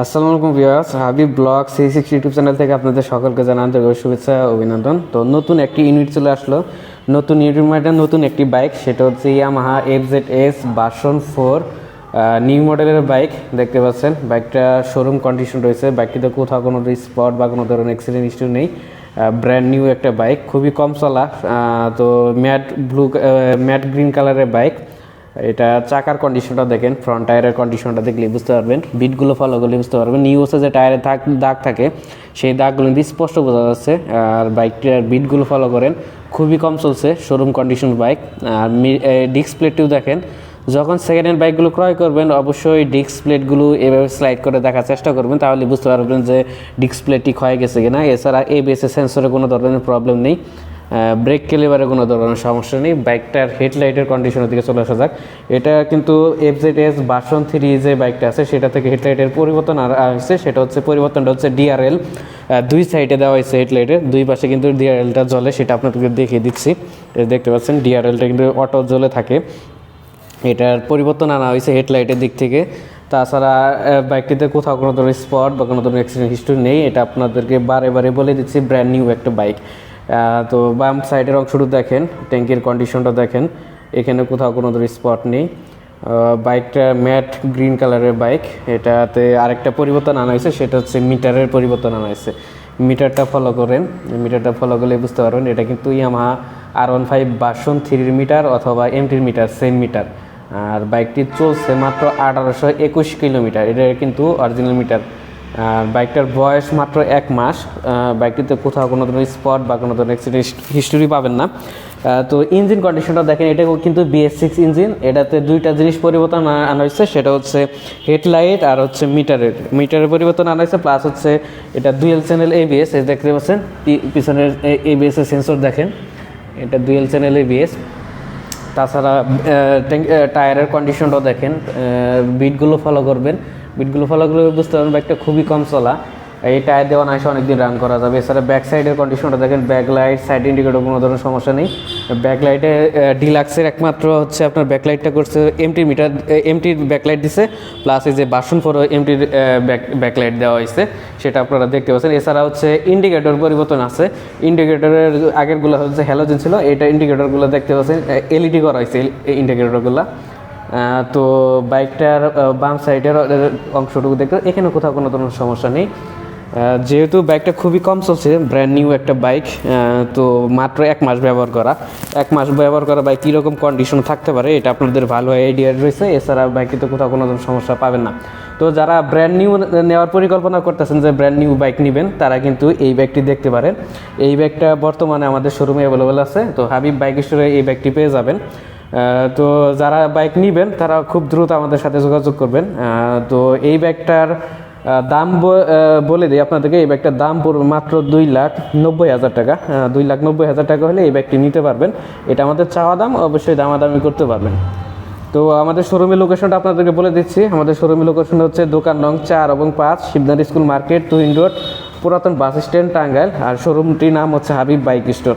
আসসালামু আলাইকুম viewers, Habib blog C six YouTube channel থেকে আপনাদের সকলকে জানান আন্তরিক শুভেচ্ছা অভিনন্দন। তো নতুন একটি ইউনিট চলে আসলো। নতুন ইউনিট মানে নতুন একটি বাইক সেটা হচ্ছে Yamaha F Z S version four new মডেলের বাইক দেখতে পাচ্ছেন। বাইকটা শোরুম কন্ডিশন রয়েছে। বাইকটিতে কোথাও কোনো স্পট বা কোনো ধরনের অ্যাক্সিডেন্ট হিস্ট্রি নেই। ব্র্যান্ড নিউ একটা বাইক খুবই কম চলা। তো ম্যাট ব্লু ম্যাট গ্রিন কালারের বাইক এটা চাকার কন্ডিশনটা দেখেন ফ্রন্ট টায়ারের কন্ডিশনটা দেখলে বুঝতে পারবেন বিটগুলো ফলো করলে বুঝতে পারবেন। নিউসে যে টায়ারে দাগ দাগ থাকে, সেই দাগগুলো কিন্তু স্পষ্ট বোঝা যাচ্ছে, আর বাইকটার বিটগুলো ফলো করেন, খুবই কম চলছে শোরুম কন্ডিশন বাইক আর ডিস্ক প্লেটটিও দেখেন, যখন সেকেন্ড হ্যান্ড বাইকগুলো ক্রয় করবেন, অবশ্যই ডিস্ক প্লেটগুলো এভাবে স্লাইড করে দেখার চেষ্টা করবেন, তাহলে বুঝতে পারবেন যে ডিস্ক প্লেটটি ক্ষয়ে গেছে কিনা। এছাড়া এবিএস সেন্সরে কোনো ধরনের প্রবলেম নেই। ব্রেক কেলিবারে কোনো ধরনের সমস্যা নেই। বাইকটার হেডলাইটের কন্ডিশনের দিকে চলে আসা যাক। এটা কিন্তু F Z S version three যে বাইকটা আছে, সেটা থেকে হেডলাইটের পরিবর্তন আর হয়েছে সেটা হচ্ছে পরিবর্তনটা হচ্ছে ডিআরএল দুই সাইডে দেওয়া হয়েছে হেডলাইটের দুই পাশে কিন্তু ডিআরএলটা জ্বলে, সেটা আপনাদেরকে দেখিয়ে দিচ্ছি। দেখতে পাচ্ছেন ডিআরএলটা কিন্তু অটো জ্বলে থাকে। এটার পরিবর্তন আনা হয়েছে হেডলাইটের দিক থেকে। তাছাড়া বাইকটিতে কোথাও কোনো ধরনের স্পট বা কোনো ধরনের অ্যাক্সিডেন্ট হিস্ট্রি নেই। এটা আপনাদেরকে বারে বারে বলে দিচ্ছি ব্র্যান্ড নিউ একটা বাইক তো বাম সাইডের অংশটা দেখেন, ট্যাঙ্কির কন্ডিশনটা দেখেন, এখানে কোথাও কোনো স্পট নেই। বাইকটা ম্যাট গ্রিন কালারের বাইক এটাতে আরেকটা পরিবর্তন আনা হয়েছে, সেটা হচ্ছে মিটারের পরিবর্তন আনা হয়েছে। মিটারটা ফলো করেন মিটারটা ফলো করলে বুঝতে পারবেন, এটা কিন্তু ইয়ামাহা আর ওয়ান ফাইভ বাসন থ্রির মিটার অথবা এমটির মিটার সেম মিটার আর বাইকটি চলছে মাত্র আঠারোশো একুশ কিলোমিটার, এটা কিন্তু অরিজিনাল মিটার বাইকটার বয়স মাত্র এক মাস। বাইকটিতে কোথাও কোনো ধরনের স্পট বা কোনো ধরনের অ্যাক্সিডেন্ট হিস্টোরি পাবেন না। তো ইঞ্জিন কন্ডিশনটা দেখেন, এটা কিন্তু বিএস সিক্স ইঞ্জিন এটাতে দুইটা জিনিস পরিবর্তন আনা- হয়েছে, সেটা হচ্ছে হেডলাইট আর হচ্ছে মিটারের মিটারের পরিবর্তন আনা হয়েছে প্লাস হচ্ছে এটা দুয়েল চ্যানেল এবিএস দেখতে পাচ্ছেন পিছনের এবিএস এর সেন্সর দেখেন, এটা দুয়েল চ্যানেল এবিএস তাছাড়া টায়ারের কন্ডিশনটাও দেখেন বিটগুলো ফলো করবেন। বিটগুলো ফলো করলে বুঝতে পারবেন বাইকটা খুবই কম চলা। এই টায়ার দেওয়া না, এসে অনেকদিন রান করা যাবে। এছাড়া ব্যাক সাইডের কন্ডিশনটা দেখেন ব্যাক লাইট সাইড ইন্ডিকেটর কোনো ধরনের সমস্যা নেই। ব্যাক লাইটে ডিলাক্সের একমাত্র হচ্ছে আপনার ব্যাক লাইটটা করছে এমটির মিটার এমটির ব্যাক লাইট দিছে প্লাস এই যে বাসন ফোর এমটির ব্যাক ব্যাক লাইট দেওয়া হয়েছে, সেটা আপনারা দেখতে পাচ্ছেন। এছাড়া হচ্ছে ইন্ডিকেটর পরিবর্তন আছে। ইন্ডিকেটরের আগেরগুলো হচ্ছে হ্যালোজেন ছিল, এটা ইন্ডিকেটরগুলো দেখতে পাচ্ছেন এলইডি করা হয়েছে ইন্ডিকেটরগুলো তো বাইকটার বাম সাইডের অংশটুকু দেখতে এখানে কোথাও কোনো ধরনের সমস্যা নেই। যেহেতু বাইকটা খুবই কম চলছে ব্র্যান্ড নিউ একটা বাইক তো মাত্র এক মাস ব্যবহার করা। এক মাস ব্যবহার করা বাইক কীরকম কন্ডিশন থাকতে পারে, এটা আপনাদের ভালো আইডিয়া রয়েছে। এছাড়া বাইকে তো কোথাও কোনো সমস্যা পাবেন না। তো যারা ব্র্যান্ড নিউ নেওয়ার পরিকল্পনা করতেছেন যে ব্র্যান্ড নিউ বাইক নেবেন, তারা কিন্তু এই বাইকটি দেখতে পারেন। এই বাইকটা বর্তমানে আমাদের শোরুমে অ্যাভেলেবেল আছে। তো হাবিব বাইক স্টোরে এই বাইকটি পেয়ে যাবেন। তো যারা বাইক নেবেন, তারা খুব দ্রুত আমাদের সাথে যোগাযোগ করবেন। তো এই ব্যাগটার দাম বলে দিই আপনাদেরকে, এই ব্যাগটার দাম পড়বে মাত্র দুই লাখ নব্বই হাজার টাকা। দুই লাখ নব্বই হাজার টাকা হলে এই ব্যাগটি নিতে পারবেন। এটা আমাদের চাওয়া দাম, অবশ্যই দামাদামি করতে পারবেন। তো আমাদের শোরুমের লোকেশনটা আপনাদেরকে বলে দিচ্ছি। আমাদের শোরুমের লোকেশন হচ্ছে দোকান নং চার এবং পাঁচ, Shibnath school market, Tuhin road, পুরাতন বাস স্ট্যান্ড, টাঙ্গাইল। আর শোরুমটির নাম হচ্ছে হাবিব বাইক স্টোর।